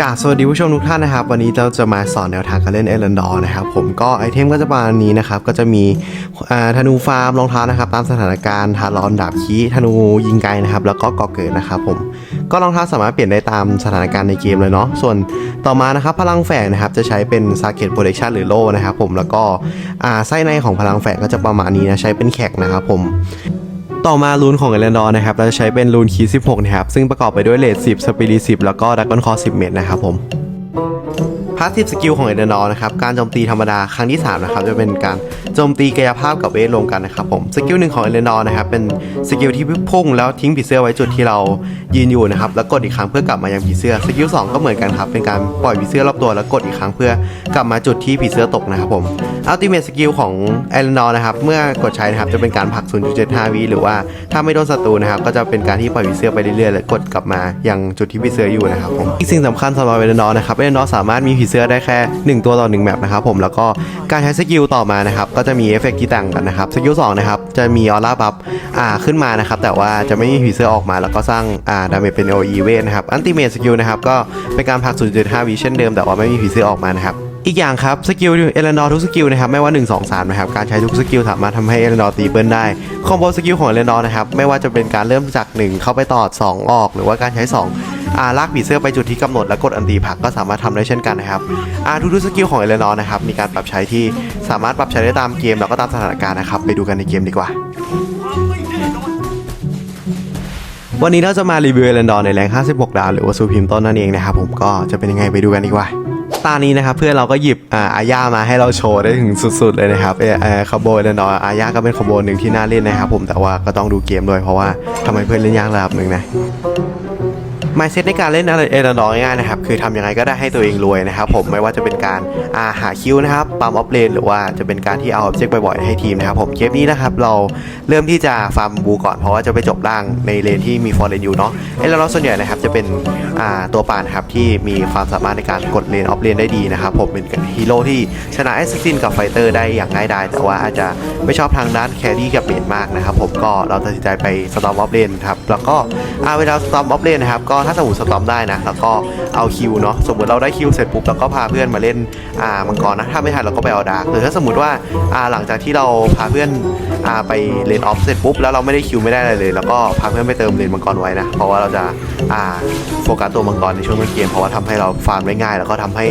กาสวัสดีผู้ชมทุกท่านนะครับ วันนี้เราจะมาสอนแนวทางการเล่นเอเลนดอนะครับ ผมก็ไอเทมก็จะประมาณนี้นะครับ ก็จะมีธนูฟาร์มรองเท้านะครับ ตามสถานการณ์ทารอนดาบคีธนูยิงไกลนะครับ แล้วก็กอเกิดนะครับผมก็รองเท้าสามารถเปลี่ยนได้ตามสถานการณ์ในเกมเลยเนาะส่วนต่อมานะครับ พลังแฝงนะครับจะใช้เป็นซาเกตโปรเ c ชันหรือโล่นะครับผมแล้วก็อ่าไส้ในของพลังแฝงก็จะประมาณนี้นะใช้เป็นแขกนะครับผม ต่อมารูนของเอเลนดอร์นะครับเราจะใช้เป็นรูนคี16นะครับซึ่งประกอบไปด้วยเลด10สปิริ10 แล้วก็ดักกอนคอ10 เมตรนะครับผม พาสซีฟสกิลของเอเลนอร์นะครับการโจมตีธรรมดาครั้งที่3นะครับจะเป็นการโจมตีกายภาพกับเวทรวมกันนะครับผมสกิลหนึ่งของเอเลนอร์นะครับเป็นสกิลที่พุ่งแล้วทิ้งผีเสื้อไว้จุดที่เรายืนอยู่นะครับแล้วกดอีกครั้งเพื่อกลับมายังผีเสื้อสกิล2ก็เหมือนกันครับเป็นการปล่อยผีเสื้อรอบตัวแล้วกดอีกครั้งเพื่อกลับมาจุดที่ผีเสื้อตกนะครับผมอัลติเม e สกิลของเอเลนอร์นะครับเมื่อกดใช้นะครับจะเป็นการผลัก 0.75วิหรือว่าถ้าไม่โดนศัตรูนะครับก็จะเป็นการที่ปล่อยผีเสื้อไปเรื่อยๆและกดกลับมายังจุดที่ผีเสื้ออยู่นะครับผมอีกสิ่งสำคัญสำหรับเอเลนอนะครับเอเลนอสามารถมีผีเสื้อได้แค่ 1 ตัวต่อ1แมปนะครับผมแล้วก็การใช้สกิลต่อมานะครับก็จะมีเอฟเฟกต์ที่ต่างกันนะครับสกิล2นะครับจะมีออร่าบัฟอ่าขึ้นมานะครับแต่ว่าจะไม่มีผีเสื้อออกมา แล้วก็สร้างอ่าดาเมจเป็น OE เวทนะครับอัลติเม e สกิลนะครับก็เป็นการผัก0.5วิเช่นเดิมแต่ว่าไม่มีผีเสื้อออกมานะครับอีกอย่างครับสกิลเอเลนดอร์ทุกสกิลนะครับไม่ว่า 1 2 3นะครับการใช้ทุกสกิลสามารถทำให้เอเลนดอร์ตีเบิลได้คอมโบสกิลของเอเลนดอร์นะครับไม่ว่าจะเป็นการเริ่มจาก 1 เข้าไปต่อ 2 ออก หรือว่าการใช้ 2 ลากผีเสื้อไปจุดที่กำหนดและกดอันตีผักก็สามารถทำได้เช่นกันนะครับอ่าทุกๆสกิลของเอเลนอร์นะครับมีการปรับใช้ที่สามารถปรับใช้ได้ตามเกมแล้วก็ตามสถานการณ์นะครับไปดูกันในเกมดีกว่าวันนี้เราจะมารีวิวเอเลนดอร์ในแรง 56 ดาว หรือว่าซูพิมต้นนั่นเองนะครับผมก็จะเป็นยังไงไปดูกันดีกว่าตอนนี้นะครับเพื่อนเราก็หยิบอ่าอาญามาให้เราโชว์ได้ถึงสุด ๆ เลยนะครับเออเออคอมโบเอเลนดอร์อาญาก็เป็นคอมโบหนึ่งที่น่าเล่นนะครับผมแต่ว่าก็ต้องดูเกมด้วยเพราะว่าทำไมเพื่อนเล่นยากระดับหนึ่งนะ มายเซตในการเล่นเอเลนดอร์ง่ายนะครับ คือทำยังไงก็ได้ให้ตัวเองรวยนะครับผมไม่ว่าจะเป็นการอาหาคิวนะครับปั๊มออฟเลนหรือว่าจะเป็นการที่เอาออบเจกต์บ่อยๆให้ทีมนะครับผมเกมนี้นะครับเราเริ่มที่จะฟาร์มบูก่อนเพราะว่าจะไปจบล่างในเลนที่มีฟอร์เรนอยู่เนาะเอเลนดอร์ส่วนใหญ่นะครับจะเป็นตัวป่านครับที่มีความสามารถในการกดเลนออฟเลนได้ดีนะครับผมเป็นฮีโร่ที่ชนะแอสซินกับไฟเตอร์ได้อย่างง่ายดายแต่ว่าอาจจะไม่ชอบทางด้านแครี่กับเมดมากนะครับผมก็เราตัดสินใจไปสตอมออฟเลนครับแล้วก็เวลาสตอมออฟเลนนะครับก็ถ้าสมมติสตอมได้นะแล้วก็เอาคิวเนาะสมมติเราได้คิวเสร็จปุ๊บเราก็พาเพื่อนมาเล่นอ่ามังกรนะถ้าไม่ทันเราก็ไปเอาดาร์กหรือถ้าสมมติว่าอ่าหลังจากที่เราพาเพื่อนาไปเลนออฟเสร็จปุ๊บแล้วเราไม่ได้คิวไม่ได้อะไรเลย แล้วก็พาเพื่อนไปเติมเลนมังกรไว้นะ เพราะว่าเราจะอ่าโฟกัสตัวมังกรในช่วงต้นเกม เพราะว่าทำให้เราฟาร์มได้ง่าย แล้วก็ทำให้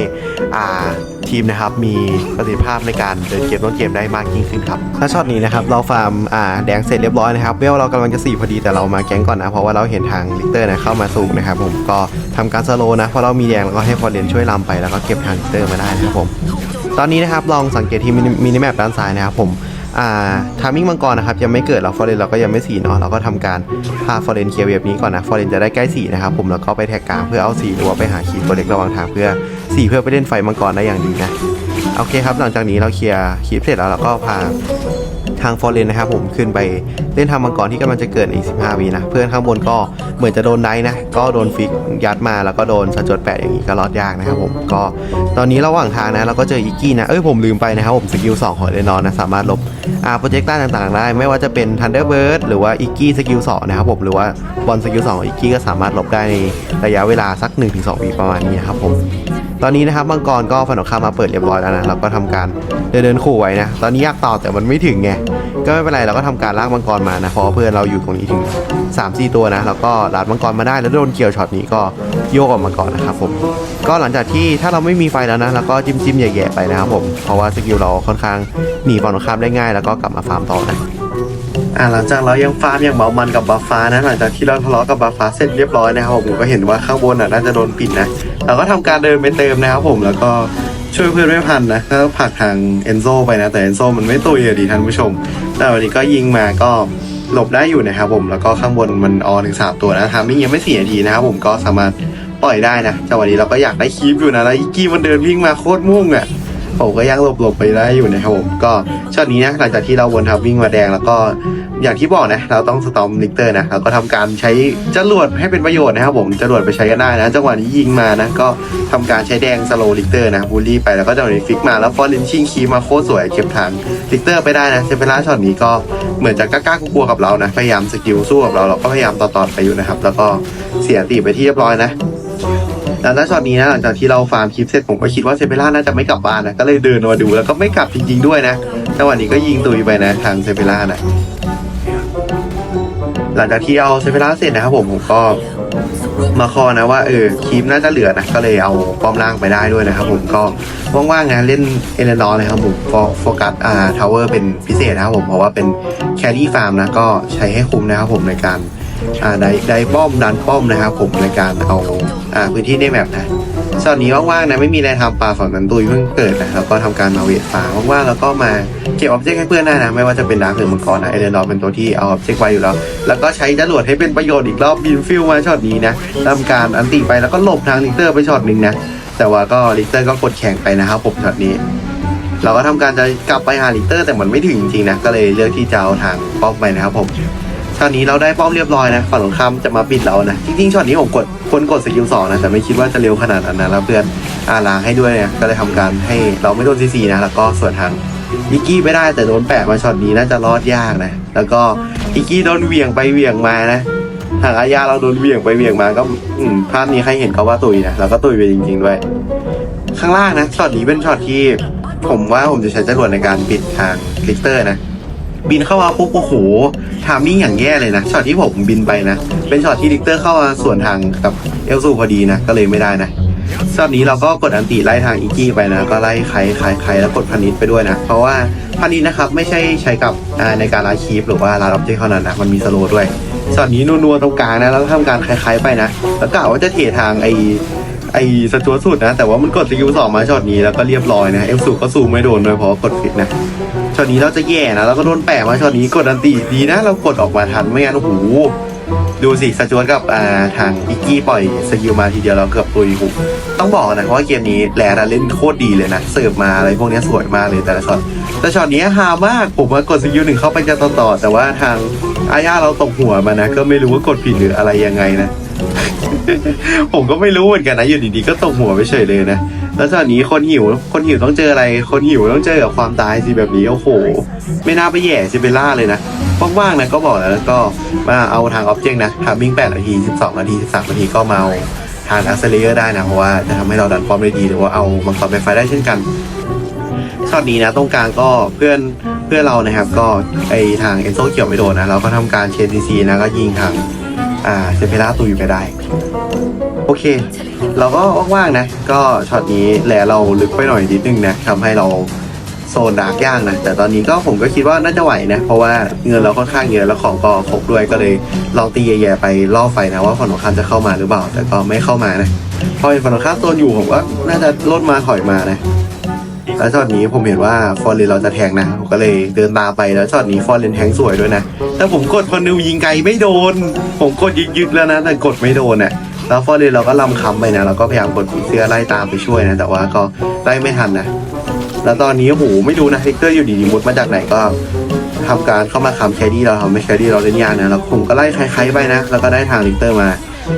อ่าทีมนะครับมีประสิทธิภาพในการเดินเกมต้นเกมได้มากยิ่งขึ้นครับถ้าช็อตนี้นะครับเราฟาร์มอ่าแดงเสร็จเรียบร้อยนะครับเวลเรากำลังจะสี่พอดีแต่เรามาแก๊งก่อนนะเพราะว่าเราเห็นทางลิกเตอร์นะเข้ามาสูงนะครับผมก็ทำการสโลนะเพราะเรามีแดงแล้วก็ให้ฟอร์เรนช่วยลำไปแล้วก็เก็บทางลิกเตอร์มาได้นะครับผมตอนนี้นะครับลองสังเกตที่มินิมินิแมปด้านซ้ายนะครับผม อ่าทามิ่งมังกรนะครับยังไม่เกิดเราฟอร์เรนเราก็ยังไม่สีเนาะเราก็ทำการพาฟอร์เรนเคลียร์เวฟนี้ก่อนนะฟอร์เรนจะได้ใกล้สีนะครับผมแล้วก็ไปแท็กกลางเพื่อเอาสีหรือว่าไปหาคีย์ตัวเล็กระหว่างทางเพื่อสีเพื่อไปเล่นไฟมังกรได้อย่างดีนะโอเคครับหลังจากนี้เราเคลียร์คีย์เสร็จแล้วเราก็พา ทางฟอร์เรนนะครับผมขึ้นไปเล่นทางมังกรที่กำลังจะเกิดอีก 15 วีนะ เพื่อนข้างบนก็เหมือนจะโดนไดนะ ก็โดนฟิกยัดมาแล้วก็โดนสะจดแปะอย่างนี้ก็รอดยากนะครับผมก็ตอนนี้ระหว่างทางนะเราก็เจออีกกี้นะ เอ้ยผมลืมไปนะครับผมสกิล2ของเรนอนนะสามารถลบอ่าโปรเจกต์ต่างๆได้ ไม่ว่าจะเป็น Thunderbird หรือว่าอีกกี้สกิล2นะครับผมหรือว่าบอลสกิล2องอีกกี้ก็สามารถลบได้ในระยะเวลาสัก 1-2 วีประมาณนี้นะครับผม ตอนนี้นะครับมังกรก็ฝันของข้ามาเปิดเรียบร้อยแล้วนะเราก็ทำการเดินเดินขู่ไว้นะตอนนี้อยากต่อแต่มันไม่ถึงไงก็ไม่เป็นไรเราก็ทำการลากมังกรมานะเพราะเพื่อนเราอยู่ตรงนี้ถึง3-4ตัวนะแล้วก็ลาดมังกรมาได้แล้วโดนเกี่ยวช็อตนี้ก็โยกออกมาก่อนนะครับผมก็หลังจากที่ถ้าเราไม่มีไฟแล้วนะเราก็จิ้มจิ้มแย่ๆไปนะครับผมเพราะว่าสกิลเราค่อนข้างหนีฝั่งตรงข้ามได้ง่าย แล้วก็กลับมาฟาร์มต่อนะอ่าหลังจากเรายังฟาร์มอย่างเมามันกับบัฟฟ้านะหลังจากที่เราทะเลาะกับบัฟฟ้าเสร็จเรียบร้อยนะครับผมก็เห็นว่าข้างบนอะน่าจะโดนปิดนะ เราก็ทำการเดินไปเติมนะครับผมแล้วก็ช่วยเพื่อนไม่พันนะก็ผลักทางเอนโซไปนะ แต่เอนโซมันไม่ตุยดีท่านผู้ชม แต่วันนี้ก็ยิงมาก็หลบได้อยู่นะครับผมแล้วก็ข้างบนมันออถึงสามตัวนะทามิ่งยังไม่เสียทีนะครับผมก็สามารถปล่อยได้นะจังหวะนี้เราก็อยากได้คีฟอยู่นะแล้วอีกี้มันเดินวิ่งมาโคตรมุ่งอะ ผมก็ยังหลบหลบๆไปได้อยู่นะครับผมก็ช็อตนี้นะหลังจากที่เราวนทับวิ่งมาแดงแล้วก็อย่างที่บอกนะเราต้องสตอมลิกเตอร์นะเราก็ทำการใช้จรวดให้เป็นประโยชน์นะครับผมจรวดไปใช้กันได้นะจังหวะนี้ยิงมานะก็ทำการใช้แดงสโลลิกเตอร์นะบูลลี่ไปแล้วก็จังหวะนี้ฟิกมาแล้วฟอร์ลินชิงคีมาโคตรสวยเก็บทางลิกเตอร์ไปได้นะเซเปล่าช็อตนี้ก็เหมือนจะกล้ากลัวกับเรานะพยายามสกิลสู้กับเราเราก็พยายามต่อๆไปอยู่นะครับแล้วก็เสียตีไปที่เรียบร้อยนะ แล้วณช็อตนี้นะหลังจากที่เราฟาร์มคลิปเสร็จผมก็คิดว่าเซเบล่าน่าจะไม่กลับบ้านนะก็เลยเดินมาดูแล้วก็ไม่กลับจริงๆด้วยนะจังหวะนี้ก็ยิงตุยไปนะทางเซเบล่านะหลังจากที่เอาเซเบล่าเสร็จนะครับผมผมก็มาคอนะว่าเออคลิปน่าจะเหลือนะก็เลยเอาป้อมล่างไปได้ด้วยนะครับผมก็ว่างๆงานเล่นเอเลนอร์เลยครับผมโฟกัสอ่าทาวเวอร์เป็นพิเศษนะครับผมเพราะว่าเป็นแครี่ฟาร์มนะก็ใช้ให้คุ้มนะครับผมในการ ได้ได้ป้อมดันป้อมนะครับผมในการเอาอ่าพื้นที่ในแมปนะส่วนนี้ว่างๆนะไม่มีอะไรทำปลาฝั่งนั้นตุยเพิ่งเกิดนะแล้วก็ทำการมาเวทฟ้าว่างๆแล้วก็มาเก็บออบเจกต์ให้เพื่อนได้นะไม่ว่าจะเป็นดาร์คหรือมังกรนะเอเลนดอร์เป็นตัวที่เอาออบเจกต์ไว้อยู่แล้ว แล้วก็ใช้จรวดให้เป็นประโยชน์อีกรอบบินฟิลมาช็อตนี้นะทำการอันติไปแล้วก็หลบทางลิเตอร์ไปช็อตหนึ่งนะแต่ว่าก็ลิเตอร์ก็กดแข่งไปนะครับผมช็อตนี้ เราก็ทำการจะกลับไปหาลิเตอร์แต่มันไม่ถึงจริงๆนะก็เลยเลือกที่จะเอาทางป้อมไปนะครับผม ช็อตนี้เราได้ป้อมเรียบร้อยนะฝั่งตรงข้ามจะมาปิดเรานะจริงๆช็อตนี้ผมกดคนกดสกิลสองนะแต่ไม่คิดว่าจะเร็วขนาดนั้นนะแล้วเพื่อนอาลาให้ด้วยนี่ยก็เลยทำการให้เราไม่โดนซีซีนะแล้วก็ส่วนทางอิกกี้ไม่ได้แต่โดนแปะมาช็อตนี้น่าจะรอดยากนะแล้วก็อิกกี้โดนเหวี่ยงไปเหวี่ยงมานะทางอาญาเราโดนเหวี่ยงไปเหวี่ยงมาก็ภาพนี้ใครเห็นก็ว่าตุยนะแล้วก็ตุยไปจริง ๆ ด้วย ข้างล่างนะช็อตนี้เป็นช็อตที่ผมว่าผมจะใช้จรวดในการปิดทางคลิกเตอร์นะ บินเข้ามาปุ๊บโอ้โหทามมิ่งอย่างแย่เลยนะช็อตที่ผมบินไปนะ เป็นช็อตที่ลิกเตอร์เข้ามาส่วนทางกับเอลซูพอดีนะก็เลยไม่ได้นะช็อตนี้เราก็กดอันติไล่ทางอีกี้ไปนะ ก็ไล่ใครใครใครแล้วกดพันนิดไปด้วยนะ เพราะว่าพันนิดนะครับไม่ใช่ใช้กับในการลาคีฟหรือว่าลาล็อบเจกเท่านั้นนะมันมีสโลด้วยช็อตนี้นัวๆตรงกลางนะแล้วทำการคล้ายๆไปนะ แล้วกะว่าจะเททางไอ อ้สจวตสุดนะ แต่ว่ามันกดสกิลสองมาช็อตนี้แล้วก็เรียบร้อยนะเอฟสูก็สูไม่โดนด้วยเพราะกดผิดนะช็อตนี้เราจะแย่นะแล้วก็โดนแปะมาช็อตนี้กดอันตีดีนะ เรากดออกมาทันไม่งั้นโอ้โหดูสิสจวตกับอ่าทางอิกกี้ปล่อยสกิลมาทีเดียวเราเกือบตุยหูต้องบอกนะว่าเกมนี้แหลนะเล่นโคตรดีเลยนะเสิร์ฟมาอะไรพวกนี้สวยมากเลยแต่ละช็อตแต่ช็อตนี้ฮามากผมว่ากดสกิลหนึ่งเข้าไปจะต่อต่อแต่ว่าทางอาญาเราตกหัวมานะ ก็ไม่รู้ว่ากดผิดหรืออะไรยังไงนะ ผมก็ไม่รู้เหมือนกันนะอยู่ดีๆก็ตกหัวไปเฉยเลยนะแล้วตอนนี้คนหิว คนหิวต้องเจออะไร คนหิวต้องเจอกับความตายสิแบบนี้โอ้โห ไม่น่าไปแย่ซิเบล่าเลยนะว่างๆนะก็บอกแล้วแล้วก็มาเอาทางออบเจกต์นะทามมิ่ง8นาที 12 นาที 13 นาทีก็มาเอาทางอัสเซเลอร์ได้นะเพราะว่าจะทำให้เราดันฟอร์มได้ดีหรือว่าเอามังกรไปไฟได้เช่นกันช็อตนี้นะตรงกลางก็เพื่อนเพื่อนเรานะครับ ก็ไอทางเอนโซเกี่ยวไม่โดนนะเราก็ทำการเชนซีซีนะก็ยิงทาง อ่าเซเปล่าตุยไปได้ โอเค เราก็ว่างๆนะ ก็ช็อตนี้แหละเราลึกไปหน่อยนิดนึงนะทำให้เราโซนดาร์กย่างนะ แต่ตอนนี้ก็ผมก็คิดว่าน่าจะไหวนะ เพราะว่าเงินเราค่อนข้างเยอะแล้วของก็ครบด้วยก็เลยลองตีแย่ๆไปล่อไฟนะว่าฝั่งตรงข้ามจะเข้ามาหรือเปล่า แต่ก็ไม่เข้ามานะพอเห็นฝั่งตรงข้ามโซนอยู่ผมก็น่าจะลดมาถอยมานะ แล้วช็อตนี้ผมเห็นว่าฟอร์เรนเราจะแทงนะผมก็เลยเดินตามไปแล้วช็อตนี้ฟอร์เรนแทงสวยด้วยนะแต่ผมกดคอนนิวยิงไกลไม่โดน ผมกดยึดแล้วนะแต่กดไม่โดนอะแล้วฟอร์เรนเราก็ลำคำไปนะเราก็พยายามกดผีเสื้อไล่ตามไปช่วยนะแต่ว่าก็ไล่ไม่ทันนะแล้วตอนนี้โอ้โหไม่รู้นะเฮกเตอร์อยู่ดีๆมุดมาจากไหนก็ทำการเข้ามาคำแคดี้เราทำให้แคดี้เราเล่นยากนะแล้วผมก็ไล่ใครๆไปนะ แล้วก็ได้ทางลิกเตอร์มา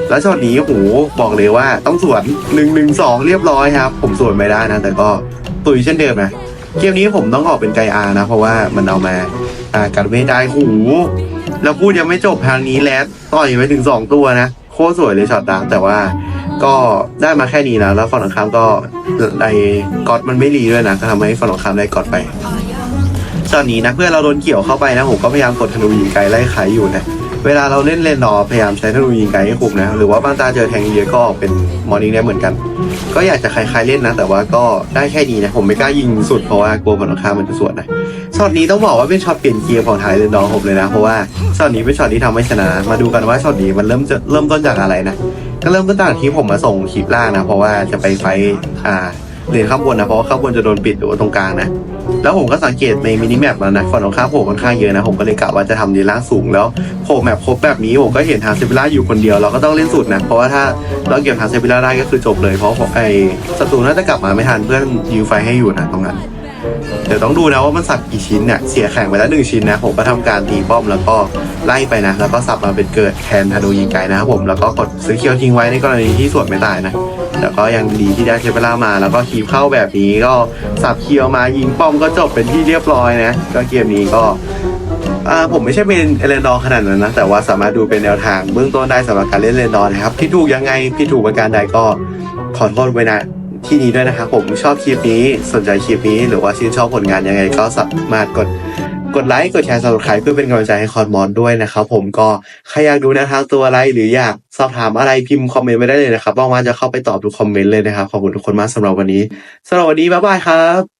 แล้วช็อตนี้โอ้โหบอกเลยว่าต้องสวนหนึ่งหนึ่งสองเรียบร้อยครับ ผมสวนไม่ได้นะ แต่ก็ ตุยเช่นเดิมนะ เกมนี้ผมต้องออกเป็นไกอานะ เพราะว่ามันเอามาอ่ากัดเวทได้หูแล้วพูดยังไม่จบทางนี้แล้วต่อยไปถึงสองตัวนะ โคตรสวยเลยช็อตดังแต่ว่าก็ได้มาแค่นี้นะแล้วฝั่งตรงข้ามก็ไอ้กอดมันไม่รีด้วยนะก็ทำให้ฝั่งตรงข้ามได้กอดไปตอนนี้นะเพื่อนเราโดนเกี่ยวเข้าไปนะผมก็พยายามกดธนูยิงไกลไล่ขายอยู่นะ เวลาเราเล่นเลนนอพยายามใช้ธนูยิงไกลให้คุ้มนะ หรือว่าบางตาเจอแทงเยอะก็เป็นมอร์นิ่งได้เหมือนกัน ก็อยากจะคล้ายๆเล่นนะ แต่ว่าก็ได้แค่นี้นะ ผมไม่กล้ายิงสุดเพราะว่ากลัวฝั่งตรงข้ามันจะสวนนะช็อตนี้ต้องบอกว่าเป็นช็อตเปลี่ยนเกียร์ของไทยเลน้อผมเลยนะ เพราะว่าช็อตนี้เป็นช็อตที่ทำให้ชนะ มาดูกันว่าช็อตนี้มันเริ่มจะเริ่มต้นจากอะไรนะ ก็เริ่มต้นจากที่ผมมาส่งคลิปล่างนะ เพราะว่าจะไปไฟอ่า เรียนข้างบนนะเพราะว่าข้างบนจะโดนปิดหรือว่าตรงกลางนะ แล้วผมก็สังเกตในมินิแมปแล้วนะฝั่งตรงข้ามผมค่อนข้างเยอะนะ ผมก็เลยกะว่าจะทำดีล่างสูงแล้วโผล่แมปครบแบบนี้ผมก็เห็นทางเซฟิล่าอยู่คนเดียวเราก็ต้องเล่นสุดนะ เพราะว่าถ้าเราเก็บทางเซฟิล่าได้ก็คือจบเลย เพราะผมไอศัตรูน่าจะกลับมาไม่ทันเพื่อนยิงไฟให้อยู่นะตรงนั้น เดี๋ยวต้องดูนะว่ามันสับกี่ชิ้นเนี่ยเสียแข่งไปแล้วหนึ่งชิ้นนะผมก็ทำการตีป้อมแล้วก็ไล่ไปนะ แล้วก็สับมาเป็นเกิดแทนธนูยิงไกลนะครับผมแล้วก็กดซื้อเคียวทิ้งไว้ในกรณีที่สวนไม่ตายนะ แต่ก็ยังดีที่ได้เชฟเวล่ามา แล้วก็คีบเข้าแบบนี้ก็สับเคียวมายิงป้อมก็จบเป็นที่เรียบร้อยนะ ก็เกมนี้ก็ผมไม่ใช่เป็นเอเลนดอร์ขนาดนั้นนะ แต่ว่าสามารถดูเป็นแนวทางเบื้องต้นได้สำหรับการเล่นเอเลนดอร์นะครับผิดถูกยังไงผิดถูกประการใดก็ขอโทษไว้นะที่นี้ด้วยนะครับผมชอบคลิปนี้สนใจคลิปนี้ หรือว่าชื่นชอบผลงานยังไงก็สามารถกด กดไลค์กดแชร์ subscribe เพื่อเป็นกำลังใจให้คอนมอนด้วยนะครับผมก็ใครอยากดูแนวทางตัวอะไรหรืออยากสอบถามอะไรพิมพ์คอมเมนต์ไว้ได้เลยนะครับว่างๆจะเข้าไปตอบทุกคอมเมนต์เลยนะครับขอบคุณทุกคนมากสำหรับวันนี้สำหรับวันนี้บ๊ายบายครับ